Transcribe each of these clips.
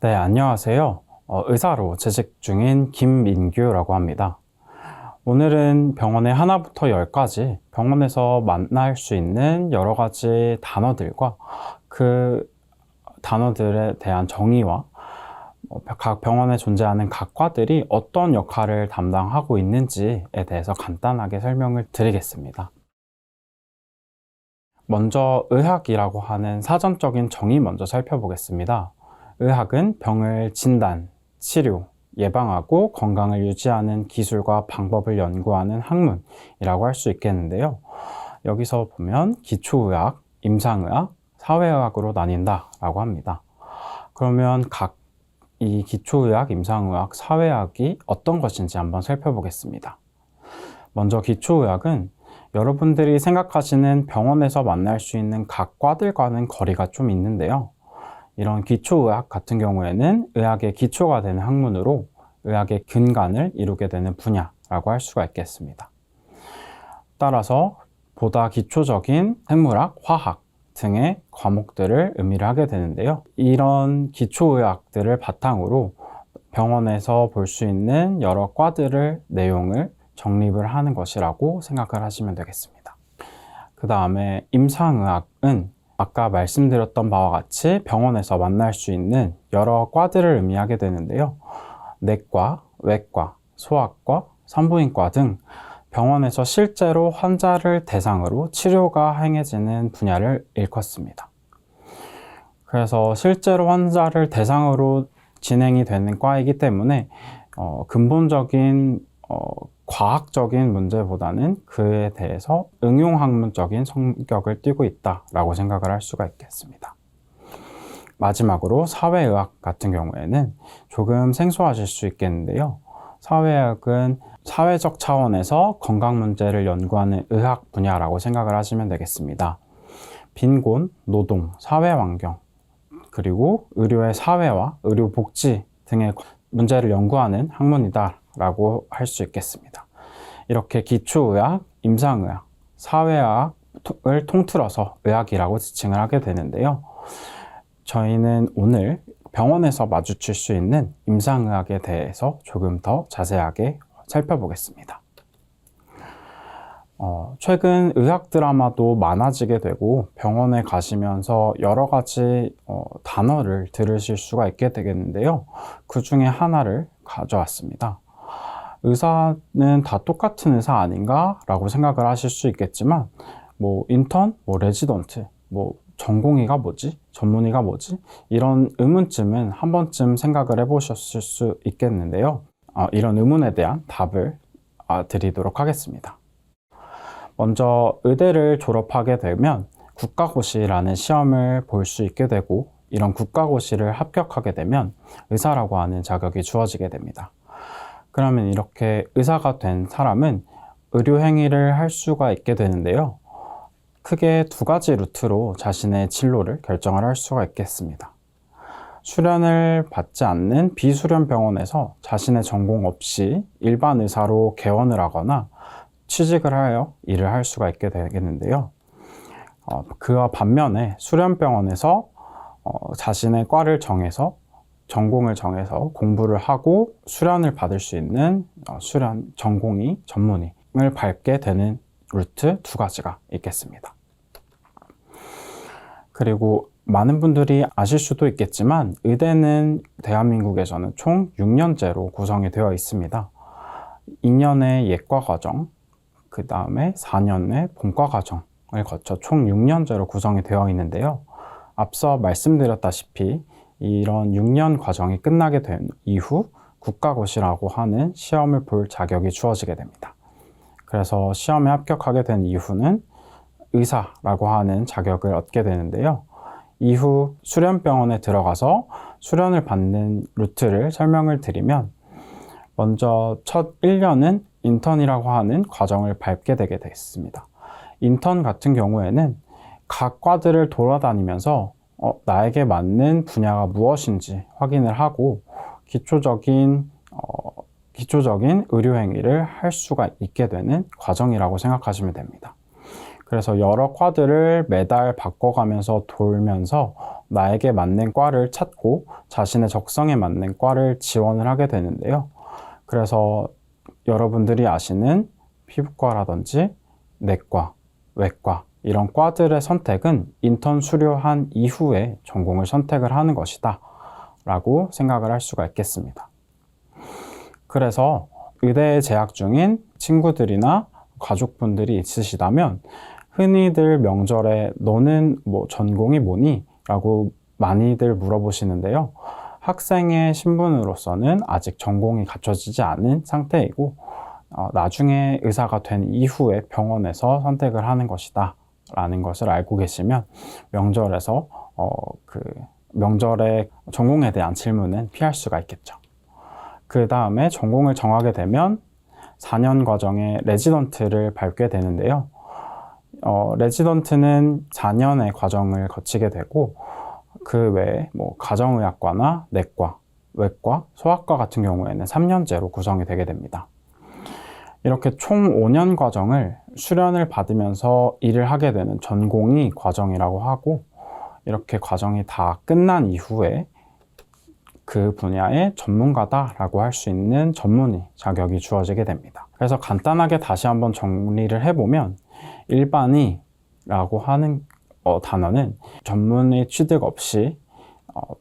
네, 안녕하세요. 어, 의사로 재직 중인 김민규라고 합니다. 오늘은 병원의 하나부터 열까지 병원에서 만날 수 있는 여러 가지 단어들과 그 단어들에 대한 정의와 어, 각 병원에 존재하는 각 과들이 어떤 역할을 담당하고 있는지에 대해서 간단하게 설명을 드리겠습니다. 먼저 의학이라고 하는 사전적인 정의 먼저 살펴보겠습니다. 의학은 병을 진단, 치료, 예방하고 건강을 유지하는 기술과 방법을 연구하는 학문이라고 할 수 있겠는데요. 여기서 보면 기초의학, 임상의학, 사회의학으로 나뉜다라고 합니다. 그러면 각 이 기초의학, 임상의학, 사회의학이 어떤 것인지 한번 살펴보겠습니다. 먼저 기초의학은 여러분들이 생각하시는 병원에서 만날 수 있는 각 과들과는 거리가 좀 있는데요. 이런 기초의학 같은 경우에는 의학의 기초가 되는 학문으로 의학의 근간을 이루게 되는 분야라고 할 수가 있겠습니다. 따라서 보다 기초적인 생물학, 화학 등의 과목들을 의미를 하게 되는데요. 이런 기초의학들을 바탕으로 병원에서 볼 수 있는 여러 과들을 내용을 정립을 하는 것이라고 생각을 하시면 되겠습니다. 그 다음에 임상의학은 아까 말씀드렸던 바와 같이 병원에서 만날 수 있는 여러 과들을 의미하게 되는데요. 내과, 외과, 소아과, 산부인과 등 병원에서 실제로 환자를 대상으로 치료가 행해지는 분야를 일컫습니다. 그래서 실제로 환자를 대상으로 진행이 되는 과이기 때문에 어, 근본적인 어, 과학적인 문제보다는 그에 대해서 응용학문적인 성격을 띠고 있다라고 생각을 할 수가 있겠습니다. 마지막으로 사회의학 같은 경우에는 조금 생소하실 수 있겠는데요. 사회의학은 사회적 차원에서 건강 문제를 연구하는 의학 분야라고 생각을 하시면 되겠습니다. 빈곤, 노동, 사회 환경, 그리고 의료의 사회와 의료 복지 등의 문제를 연구하는 학문이다 라고 할 수 있겠습니다. 이렇게 기초의학, 임상의학, 사회의학을 통틀어서 의학이라고 지칭을 하게 되는데요. 저희는 오늘 병원에서 마주칠 수 있는 임상의학에 대해서 조금 더 자세하게 살펴보겠습니다. 어, 최근 의학 드라마도 많아지게 되고 병원에 가시면서 여러 가지 어, 단어를 들으실 수가 있게 되겠는데요. 그 중에 하나를 가져왔습니다. 의사는 다 똑같은 의사 아닌가? 라고 생각을 하실 수 있겠지만, 뭐, 인턴, 뭐, 레지던트, 뭐, 전공의가 뭐지? 전문의가 뭐지? 이런 의문쯤은 한 번쯤 생각을 해보셨을 수 있겠는데요. 어, 이런 의문에 대한 답을 아, 드리도록 하겠습니다. 먼저 의대를 졸업하게 되면 국가고시라는 시험을 볼 수 있게 되고 이런 국가고시를 합격하게 되면 의사라고 하는 자격이 주어지게 됩니다. 그러면 이렇게 의사가 된 사람은 의료 행위를 할 수가 있게 되는데요. 크게 두 가지 루트로 자신의 진로를 결정을 할 수가 있겠습니다. 수련을 받지 않는 비수련 병원에서 자신의 전공 없이 일반 의사로 개원을 하거나 취직을 하여 일을 할 수가 있게 되겠는데요. 어, 그와 반면에 수련병원에서 어, 자신의 과를 정해서 전공을 정해서 공부를 하고 수련을 받을 수 있는 어, 수련 전공의 전문의을 밟게 되는 루트 두 가지가 있겠습니다. 그리고 많은 분들이 아실 수도 있겠지만 의대는 대한민국에서는 총 6년제로 구성이 되어 있습니다. 2년의 예과 과정, 그 다음에 4년의 본과 과정을 거쳐 총 6년제로 구성이 되어 있는데요. 앞서 말씀드렸다시피 이런 6년 과정이 끝나게 된 이후 국가고시라고 하는 시험을 볼 자격이 주어지게 됩니다. 그래서 시험에 합격하게 된 이후는 의사라고 하는 자격을 얻게 되는데요. 이후 수련병원에 들어가서 수련을 받는 루트를 설명을 드리면 먼저 첫 1년은 인턴이라고 하는 과정을 밟게 되게 됐습니다. 인턴 같은 경우에는 각 과들을 돌아다니면서 어, 나에게 맞는 분야가 무엇인지 확인을 하고 기초적인 어, 기초적인 의료 행위를 할 수가 있게 되는 과정이라고 생각하시면 됩니다. 그래서 여러 과들을 매달 바꿔가면서 돌면서 나에게 맞는 과를 찾고 자신의 적성에 맞는 과를 지원을 하게 되는데요. 그래서 여러분들이 아시는 피부과라든지 내과, 외과 이런 과들의 선택은 인턴 수료한 이후에 전공을 선택을 하는 것이다 라고 생각을 할 수가 있겠습니다. 그래서 의대에 재학 중인 친구들이나 가족분들이 있으시다면 흔히들 명절에 너는 뭐 전공이 뭐니? 라고 많이들 물어보시는데요. 학생의 신분으로서는 아직 전공이 갖춰지지 않은 상태이고 어, 나중에 의사가 된 이후에 병원에서 선택을 하는 것이다 라는 것을 알고 계시면 명절에서 어, 그 명절에 전공에 대한 질문은 피할 수가 있겠죠. 그 다음에 전공을 정하게 되면 4년 과정의 레지던트를 밟게 되는데요. 어, 레지던트는 4년의 과정을 거치게 되고 그 외에 뭐 가정의학과나 내과, 외과, 소아과 같은 경우에는 3년제로 구성이 되게 됩니다. 이렇게 총 5년 과정을 수련을 받으면서 일을 하게 되는 전공이 과정이라고 하고 이렇게 과정이 다 끝난 이후에 그 분야의 전문가다라고 할 수 있는 전문의 자격이 주어지게 됩니다. 그래서 간단하게 다시 한번 정리를 해보면 일반이라고 하는 어, 단어는 전문의 취득 없이 어,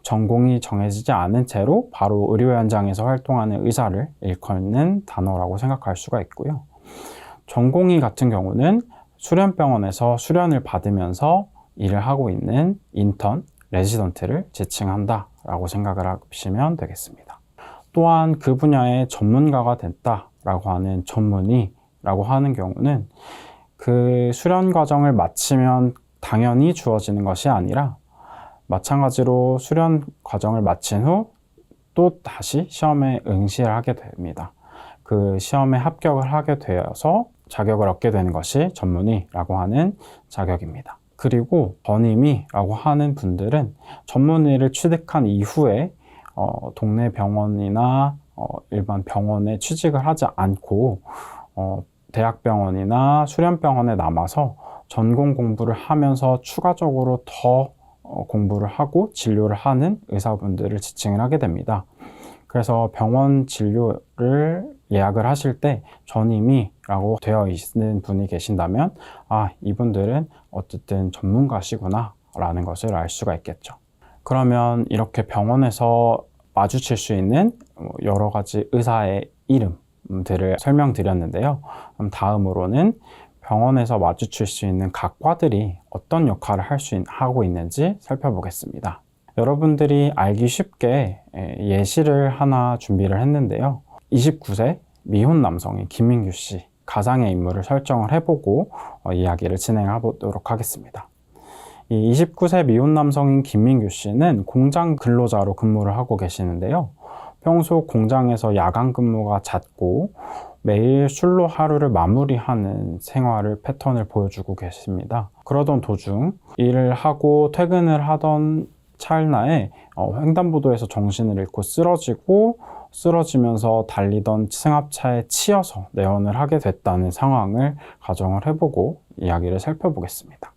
전공이 정해지지 않은 채로 바로 의료 현장에서 활동하는 의사를 일컫는 단어라고 생각할 수가 있고요. 전공의 같은 경우는 수련병원에서 수련을 받으면서 일을 하고 있는 인턴, 레지던트를 지칭한다 라고 생각을 하시면 되겠습니다. 또한 그 분야의 전문가가 됐다 라고 하는 전문의 라고 하는 경우는 그 수련 과정을 마치면 당연히 주어지는 것이 아니라 마찬가지로 수련 과정을 마친 후 또 다시 시험에 응시를 하게 됩니다. 그 시험에 합격을 하게 되어서 자격을 얻게 되는 것이 전문의라고 하는 자격입니다. 그리고 전임이라고 하는 분들은 전문의를 취득한 이후에 어, 동네 병원이나 어, 일반 병원에 취직을 하지 않고 어, 대학병원이나 수련병원에 남아서 전공 공부를 하면서 추가적으로 더 어, 공부를 하고 진료를 하는 의사분들을 지칭을 하게 됩니다. 그래서 병원 진료를 예약을 하실 때 전임이라고 되어 있는 분이 계신다면 아 이분들은 어쨌든 전문가시구나 라는 것을 알 수가 있겠죠. 그러면 이렇게 병원에서 마주칠 수 있는 뭐 여러 가지 의사의 이름들을 설명드렸는데요. 다음으로는 병원에서 마주칠 수 있는 각 과들이 어떤 역할을 할 수 하고 있는지 살펴보겠습니다. 여러분들이 알기 쉽게 예시를 하나 준비를 했는데요. 29세 미혼 남성인 김민규 씨 가상의 인물을 설정을 해보고 어, 이야기를 진행해 보도록 하겠습니다. 이 29세 미혼 남성인 김민규 씨는 공장 근로자로 근무를 하고 계시는데요. 평소 공장에서 야간 근무가 잦고 매일 술로 하루를 마무리하는 생활을 패턴을 보여주고 계십니다. 그러던 도중 일을 하고 퇴근을 하던 찰나에 어, 횡단보도에서 정신을 잃고 쓰러지고 쓰러지면서 달리던 승합차에 치여서 내원을 하게 됐다는 상황을 가정을 해보고 이야기를 살펴보겠습니다.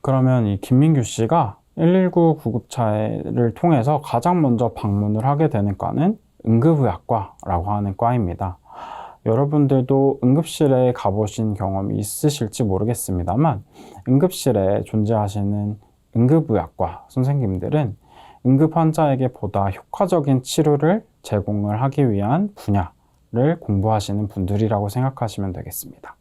그러면 이 김민규 씨가 119 구급차를 통해서 가장 먼저 방문을 하게 되는 과는 응급의학과라고 하는 과입니다. 여러분들도 응급실에 가보신 경험이 있으실지 모르겠습니다만 응급실에 존재하시는 응급의학과 선생님들은 응급 환자에게 보다 효과적인 치료를 제공을 하기 위한 분야를 공부하시는 분들이라고 생각하시면 되겠습니다.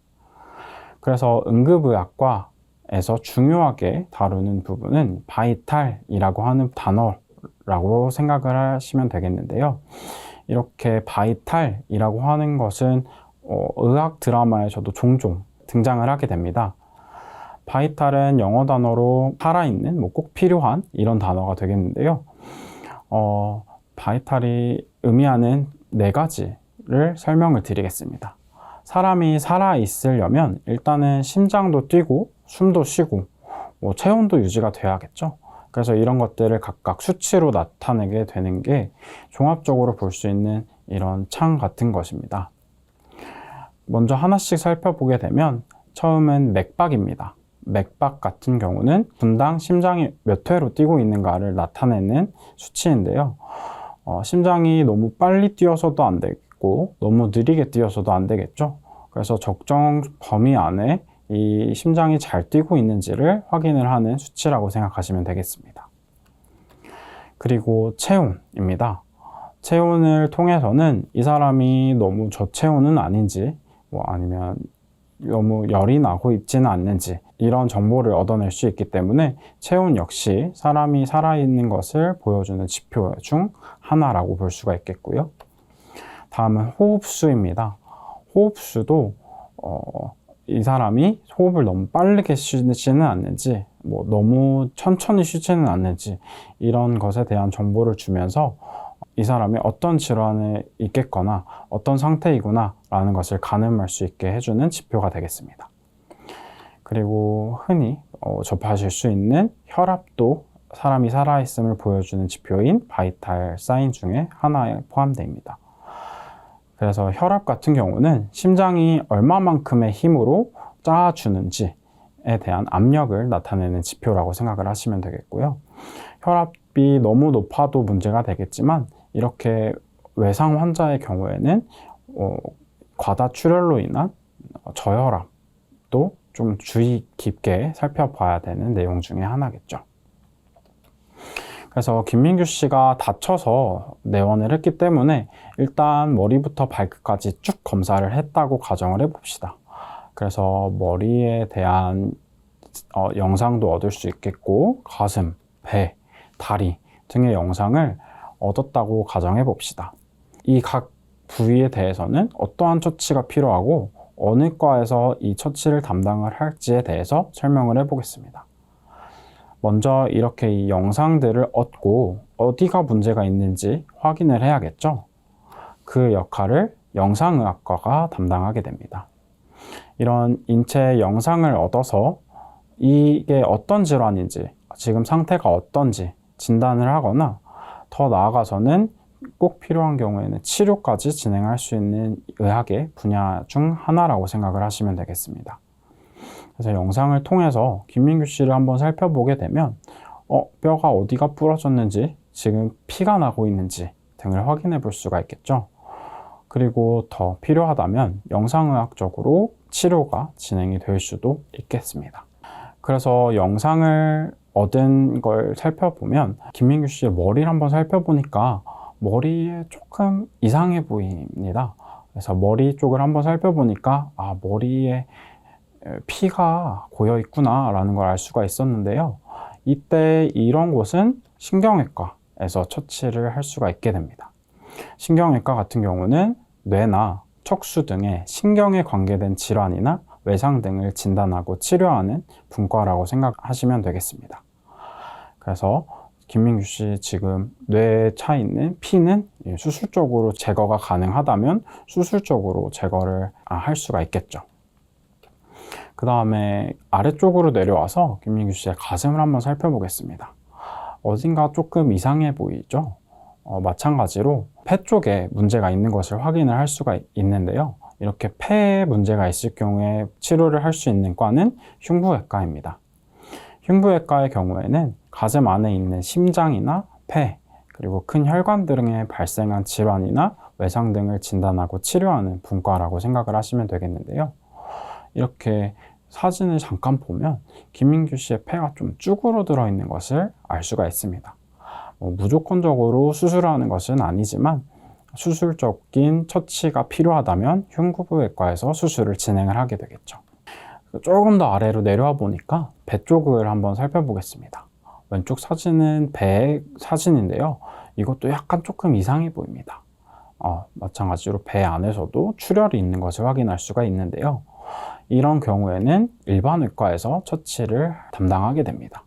그래서 응급의학과 에서 중요하게 다루는 부분은 바이탈이라고 하는 단어라고 생각을 하시면 되겠는데요. 이렇게 바이탈이라고 하는 것은 어, 의학 드라마에서도 종종 등장을 하게 됩니다. 바이탈은 영어 단어로 살아있는, 뭐 꼭 필요한 이런 단어가 되겠는데요. 어, 바이탈이 의미하는 네 가지를 설명을 드리겠습니다. 사람이 살아있으려면 일단은 심장도 뛰고 숨도 쉬고 뭐 체온도 유지가 돼야겠죠. 그래서 이런 것들을 각각 수치로 나타내게 되는 게 종합적으로 볼 수 있는 이런 창 같은 것입니다. 먼저 하나씩 살펴보게 되면 처음은 맥박입니다. 맥박 같은 경우는 분당 심장이 몇 회로 뛰고 있는가를 나타내는 수치인데요. 어, 심장이 너무 빨리 뛰어서도 안 되고 너무 느리게 뛰어서도 안 되겠죠. 그래서 적정 범위 안에 이 심장이 잘 뛰고 있는지를 확인을 하는 수치라고 생각하시면 되겠습니다. 그리고 체온입니다. 체온을 통해서는 이 사람이 너무 저체온은 아닌지, 뭐 아니면 너무 열이 나고 있지는 않는지 이런 정보를 얻어낼 수 있기 때문에 체온 역시 사람이 살아있는 것을 보여주는 지표 중 하나라고 볼 수가 있겠고요. 다음은 호흡수입니다. 호흡수도 어, 이 사람이 호흡을 너무 빠르게 쉬지는 않는지, 뭐 너무 천천히 쉬지는 않는지 이런 것에 대한 정보를 주면서 이 사람이 어떤 질환에 있겠거나 어떤 상태이구나 라는 것을 가늠할 수 있게 해주는 지표가 되겠습니다. 그리고 흔히 어, 접하실 수 있는 혈압도 사람이 살아있음을 보여주는 지표인 바이탈 사인 중에 하나에 포함됩니다. 그래서 혈압 같은 경우는 심장이 얼마만큼의 힘으로 짜주는지에 대한 압력을 나타내는 지표라고 생각을 하시면 되겠고요. 혈압이 너무 높아도 문제가 되겠지만 이렇게 외상 환자의 경우에는 어, 과다 출혈로 인한 저혈압도 좀 주의 깊게 살펴봐야 되는 내용 중에 하나겠죠. 그래서 김민규 씨가 다쳐서 내원을 했기 때문에 일단 머리부터 발끝까지 쭉 검사를 했다고 가정을 해봅시다. 그래서 머리에 대한 어, 영상도 얻을 수 있겠고 가슴, 배, 다리 등의 영상을 얻었다고 가정해 봅시다. 이 각 부위에 대해서는 어떠한 처치가 필요하고 어느 과에서 이 처치를 담당을 할지에 대해서 설명을 해 보겠습니다. 먼저 이렇게 이 영상들을 얻고 어디가 문제가 있는지 확인을 해야겠죠. 그 역할을 영상의학과가 담당하게 됩니다. 이런 인체 영상을 얻어서 이게 어떤 질환인지, 지금 상태가 어떤지 진단을 하거나 더 나아가서는 꼭 필요한 경우에는 치료까지 진행할 수 있는 의학의 분야 중 하나라고 생각을 하시면 되겠습니다. 그래서 영상을 통해서 김민규 씨를 한번 살펴보게 되면 어, 뼈가 어디가 부러졌는지 지금 피가 나고 있는지 등을 확인해 볼 수가 있겠죠. 그리고 더 필요하다면 영상의학적으로 치료가 진행이 될 수도 있겠습니다. 그래서 영상을 얻은 걸 살펴보면 김민규 씨의 머리를 한번 살펴보니까 머리에 조금 이상해 보입니다. 그래서 머리 쪽을 한번 살펴보니까 아 머리에 피가 고여 있구나 라는 걸 알 수가 있었는데요. 이때 이런 곳은 신경외과에서 처치를 할 수가 있게 됩니다. 신경외과 같은 경우는 뇌나 척수 등의 신경에 관계된 질환이나 외상 등을 진단하고 치료하는 분과라고 생각하시면 되겠습니다. 그래서 김민규 씨 지금 뇌에 차 있는 피는 수술적으로 제거가 가능하다면 수술적으로 제거를 할 수가 있겠죠. 그 다음에 아래쪽으로 내려와서 김민규 씨의 가슴을 한번 살펴보겠습니다. 어딘가 조금 이상해 보이죠? 어, 마찬가지로 폐 쪽에 문제가 있는 것을 확인을 할 수가 있는데요. 이렇게 폐에 문제가 있을 경우에 치료를 할 수 있는 과는 흉부외과입니다. 흉부외과의 경우에는 가슴 안에 있는 심장이나 폐, 그리고 큰 혈관 등에 발생한 질환이나 외상 등을 진단하고 치료하는 분과라고 생각을 하시면 되겠는데요. 이렇게 사진을 잠깐 보면 김민규 씨의 폐가 좀 쭈그러들어 있는 것을 알 수가 있습니다. 뭐 무조건적으로 수술하는 것은 아니지만 수술적인 처치가 필요하다면 흉부외과에서 수술을 진행을 하게 되겠죠. 조금 더 아래로 내려와 보니까 배 쪽을 한번 살펴보겠습니다. 왼쪽 사진은 배 사진인데요. 이것도 약간 조금 이상해 보입니다. 어, 마찬가지로 배 안에서도 출혈이 있는 것을 확인할 수가 있는데요. 이런 경우에는 일반의과에서 처치를 담당하게 됩니다.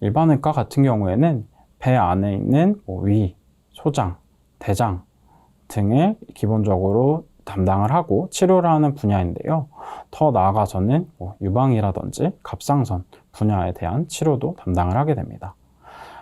일반의과 같은 경우에는 배 안에 있는 뭐 위, 소장, 대장 등을 기본적으로 담당을 하고 치료를 하는 분야인데요. 더 나아가서는 뭐 유방이라든지 갑상선 분야에 대한 치료도 담당을 하게 됩니다.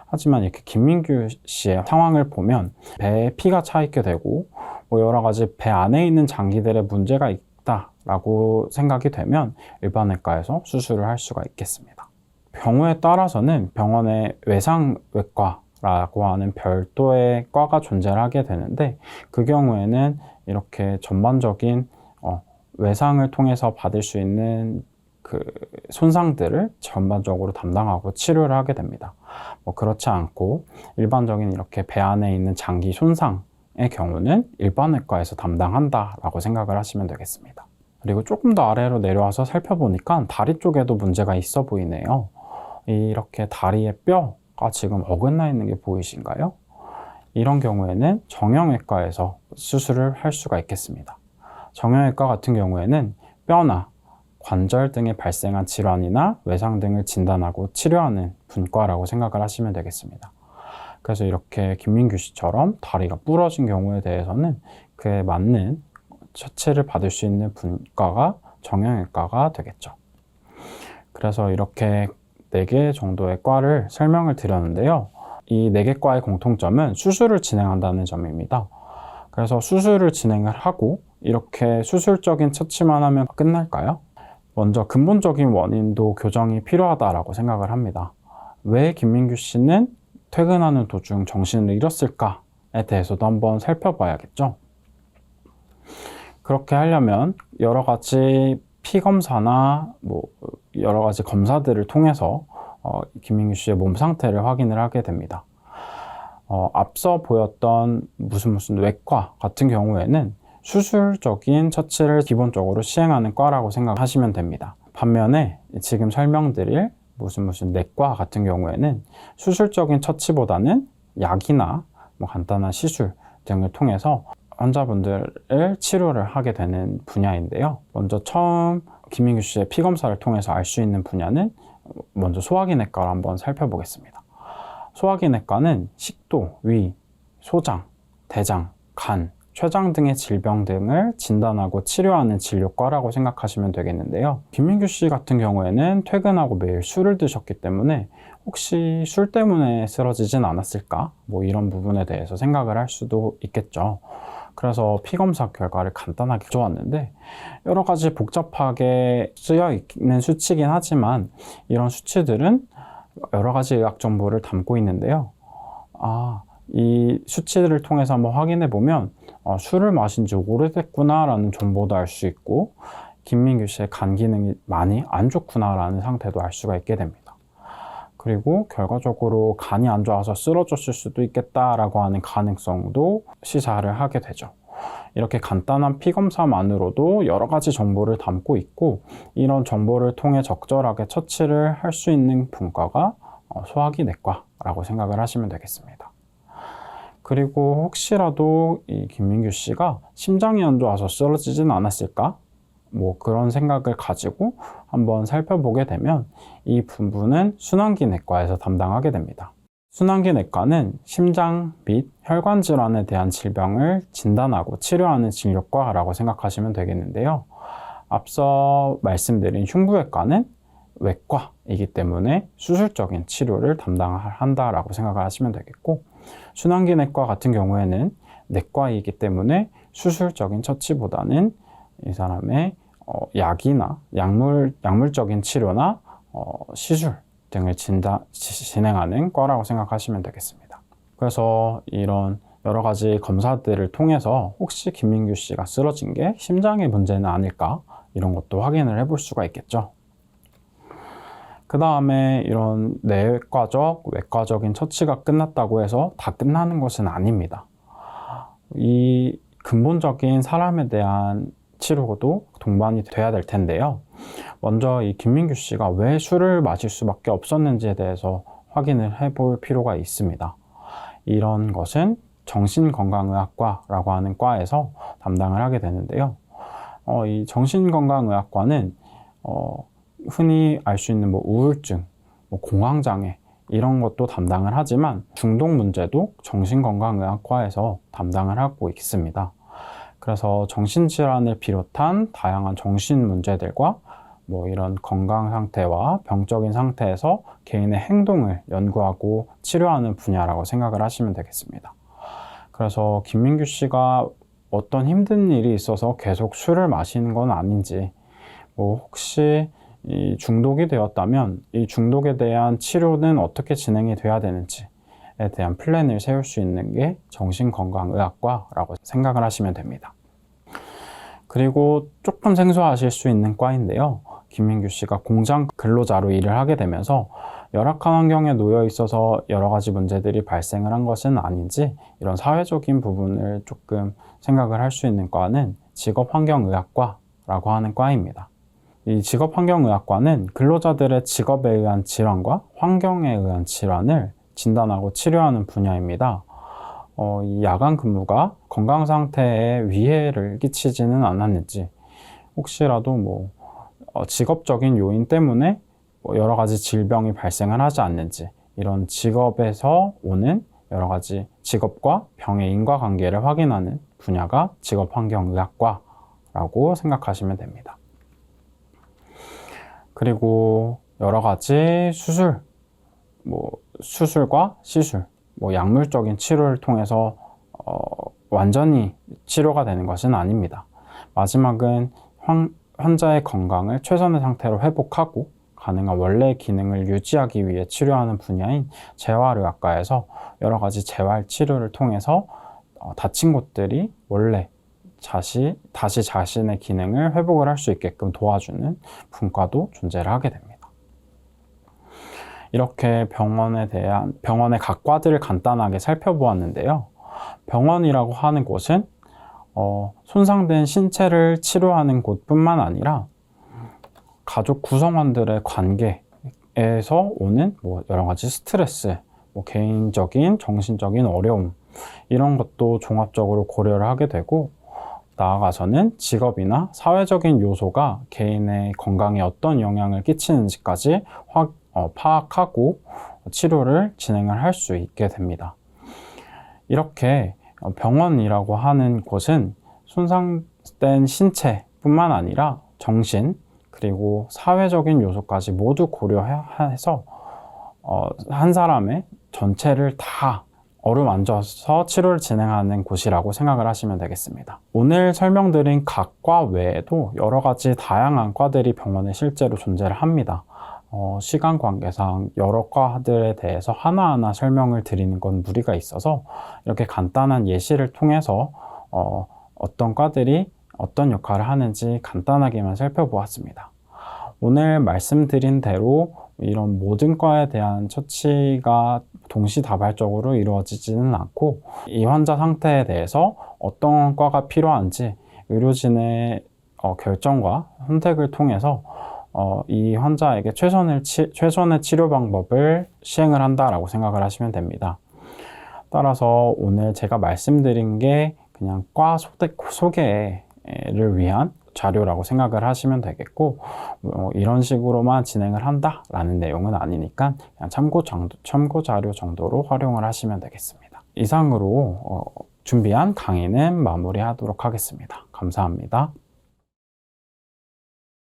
하지만 이렇게 김민규 씨의 상황을 보면 배에 피가 차 있게 되고 뭐 여러 가지 배 안에 있는 장기들의 문제가 있 다라고 생각이 되면 일반외과에서 수술을 할 수가 있겠습니다. 병원에 따라서는 병원의 외상외과라고 하는 별도의 과가 존재하게 되는데 그 경우에는 이렇게 전반적인 어, 외상을 통해서 받을 수 있는 그 손상들을 전반적으로 담당하고 치료를 하게 됩니다. 뭐 그렇지 않고 일반적인 이렇게 배 안에 있는 장기 손상 의 경우는 일반외과에서 담당한다라고 생각을 하시면 되겠습니다. 그리고 조금 더 아래로 내려와서 살펴보니까 다리 쪽에도 문제가 있어 보이네요. 이렇게 다리의 뼈가 지금 어긋나 있는 게 보이신가요? 이런 경우에는 정형외과에서 수술을 할 수가 있겠습니다. 정형외과 같은 경우에는 뼈나 관절 등에 발생한 질환이나 외상 등을 진단하고 치료하는 분과라고 생각을 하시면 되겠습니다. 그래서 이렇게 김민규 씨처럼 다리가 부러진 경우에 대해서는 그에 맞는 처치를 받을 수 있는 분과가 정형외과가 되겠죠. 그래서 이렇게 4개 정도의 과를 설명을 드렸는데요. 이 4개 과의 공통점은 수술을 진행한다는 점입니다. 그래서 수술을 진행을 하고 이렇게 수술적인 처치만 하면 끝날까요? 먼저 근본적인 원인도 교정이 필요하다라고 생각을 합니다. 왜 김민규 씨는 퇴근하는 도중 정신을 잃었을까에 대해서도 한번 살펴봐야겠죠. 그렇게 하려면 여러 가지 피 검사나 뭐 여러 가지 검사들을 통해서 어, 김민규 씨의 몸 상태를 확인을 하게 됩니다. 어, 앞서 보였던 무슨 무슨 외과 같은 경우에는 수술적인 처치를 기본적으로 시행하는 과라고 생각하시면 됩니다. 반면에 지금 설명드릴 무슨 무슨 내과 같은 경우에는 수술적인 처치보다는 약이나 뭐 간단한 시술 등을 통해서 환자분들을 치료를 하게 되는 분야인데요. 먼저 처음 김민규 씨의 피 검사를 통해서 알 수 있는 분야는 먼저 소화기 내과를 한번 살펴보겠습니다. 소화기 내과는 식도, 위, 소장, 대장, 간, 췌장 등의 질병 등을 진단하고 치료하는 진료과라고 생각하시면 되겠는데요. 김민규 씨 같은 경우에는 퇴근하고 매일 술을 드셨기 때문에 혹시 술 때문에 쓰러지진 않았을까? 뭐 이런 부분에 대해서 생각을 할 수도 있겠죠. 그래서 피검사 결과를 간단하게 줘왔는데 여러 가지 복잡하게 쓰여 있는 수치긴 하지만 이런 수치들은 여러 가지 의학 정보를 담고 있는데요. 아, 이 수치들을 통해서 한번 확인해 보면 어, 술을 마신 지 오래됐구나라는 정보도 알 수 있고 김민규 씨의 간 기능이 많이 안 좋구나라는 상태도 알 수가 있게 됩니다. 그리고 결과적으로 간이 안 좋아서 쓰러졌을 수도 있겠다라고 하는 가능성도 시사를 하게 되죠. 이렇게 간단한 피검사만으로도 여러 가지 정보를 담고 있고 이런 정보를 통해 적절하게 처치를 할 수 있는 분과가 어, 소화기 내과라고 생각을 하시면 되겠습니다. 그리고 혹시라도 이 김민규 씨가 심장이 안 좋아서 쓰러지진 않았을까? 뭐 그런 생각을 가지고 한번 살펴보게 되면 이 부분은 순환기 내과에서 담당하게 됩니다. 순환기 내과는 심장 및 혈관 질환에 대한 질병을 진단하고 치료하는 진료과라고 생각하시면 되겠는데요. 앞서 말씀드린 흉부외과는 외과이기 때문에 수술적인 치료를 담당한다라고 생각을 하시면 되겠고 순환기 내과 같은 경우에는 내과이기 때문에 수술적인 처치보다는 이 사람의 어, 약이나 약물, 약물적인 치료나 어, 시술 등을 진단, 진행하는 과라고 생각하시면 되겠습니다. 그래서 이런 여러 가지 검사들을 통해서 혹시 김민규 씨가 쓰러진 게 심장의 문제는 아닐까 이런 것도 확인을 해볼 수가 있겠죠. 그 다음에 이런 내과적, 외과적인 처치가 끝났다고 해서 다 끝나는 것은 아닙니다. 이 근본적인 사람에 대한 치료도 동반이 돼야 될 텐데요. 먼저 이 김민규 씨가 왜 술을 마실 수밖에 없었는지에 대해서 확인을 해볼 필요가 있습니다. 이런 것은 정신건강의학과라고 하는 과에서 담당을 하게 되는데요. 어, 이 정신건강의학과는 어, 흔히 알 수 있는 뭐 우울증, 뭐 공황장애 이런 것도 담당을 하지만 중독 문제도 정신건강의학과에서 담당을 하고 있습니다. 그래서 정신질환을 비롯한 다양한 정신 문제들과 뭐 이런 건강 상태와 병적인 상태에서 개인의 행동을 연구하고 치료하는 분야라고 생각을 하시면 되겠습니다. 그래서 김민규 씨가 어떤 힘든 일이 있어서 계속 술을 마시는 건 아닌지, 뭐 혹시 이 중독이 되었다면 이 중독에 대한 치료는 어떻게 진행이 돼야 되는지에 대한 플랜을 세울 수 있는 게 정신건강의학과라고 생각을 하시면 됩니다. 그리고 조금 생소하실 수 있는 과인데요. 김민규 씨가 공장 근로자로 일을 하게 되면서 열악한 환경에 놓여 있어서 여러 가지 문제들이 발생을 한 것은 아닌지 이런 사회적인 부분을 조금 생각을 할 수 있는 과는 직업환경의학과라고 하는 과입니다. 이 직업환경의학과는 근로자들의 직업에 의한 질환과 환경에 의한 질환을 진단하고 치료하는 분야입니다. 어, 이 야간 근무가 건강 상태에 위해를 끼치지는 않았는지, 혹시라도 뭐, 어, 직업적인 요인 때문에 뭐 여러 가지 질병이 발생을 하지 않는지, 이런 직업에서 오는 여러 가지 직업과 병의 인과관계를 확인하는 분야가 직업환경의학과라고 생각하시면 됩니다. 그리고 여러 가지 수술, 뭐 수술과 시술, 뭐 약물적인 치료를 통해서 어, 완전히 치료가 되는 것은 아닙니다. 마지막은 환, 환자의 건강을 최선의 상태로 회복하고 가능한 원래 기능을 유지하기 위해 치료하는 분야인 재활의학과에서 여러 가지 재활 치료를 통해서 어, 다친 곳들이 원래 다시, 다시 자신의 기능을 회복을 할 수 있게끔 도와주는 분과도 존재를 하게 됩니다. 이렇게 병원에 대한 병원의 각 과들을 간단하게 살펴보았는데요. 병원이라고 하는 곳은 어, 손상된 신체를 치료하는 곳뿐만 아니라 가족 구성원들의 관계에서 오는 뭐 여러 가지 스트레스, 뭐 개인적인 정신적인 어려움 이런 것도 종합적으로 고려를 하게 되고 나아가서는 직업이나 사회적인 요소가 개인의 건강에 어떤 영향을 끼치는지까지 확, 어, 파악하고 치료를 진행을 할 수 있게 됩니다. 이렇게 병원이라고 하는 곳은 손상된 신체뿐만 아니라 정신 그리고 사회적인 요소까지 모두 고려해서 어, 한 사람의 전체를 다 어루만져서 치료를 진행하는 곳이라고 생각을 하시면 되겠습니다. 오늘 설명드린 각과 외에도 여러 가지 다양한 과들이 병원에 실제로 존재를 합니다. 어, 시간 관계상 여러 과들에 대해서 하나하나 설명을 드리는 건 무리가 있어서 이렇게 간단한 예시를 통해서 어, 어떤 과들이 어떤 역할을 하는지 간단하게만 살펴보았습니다. 오늘 말씀드린 대로 이런 모든 과에 대한 처치가 동시다발적으로 이루어지지는 않고 이 환자 상태에 대해서 어떤 과가 필요한지 의료진의 어, 결정과 선택을 통해서 어, 이 환자에게 최선을 치, 최선의 치료 방법을 시행을 한다라고 생각을 하시면 됩니다. 따라서 오늘 제가 말씀드린 게 그냥 과 소개, 소개를 위한 자료라고 생각을 하시면 되겠고 어, 이런 식으로만 진행을 한다라는 내용은 아니니까 그냥 참고, 정도, 참고 자료 정도로 활용을 하시면 되겠습니다. 이상으로 어, 준비한 강의는 마무리하도록 하겠습니다. 감사합니다.